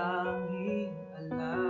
tanging alam.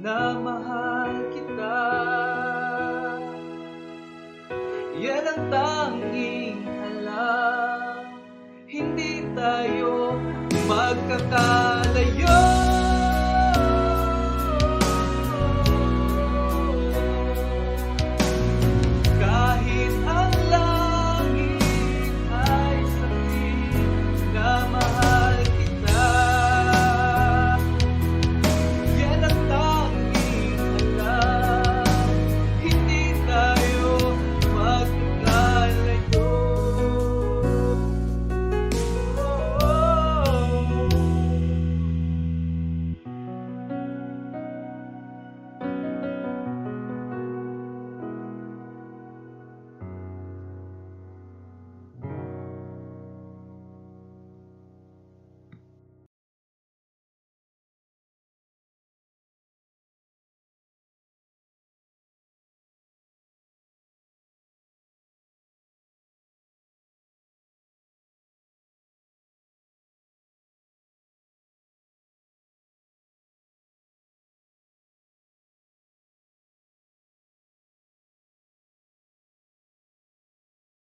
na mahal kita. Yan ang tanging alam. Hindi tayo magkakalayo.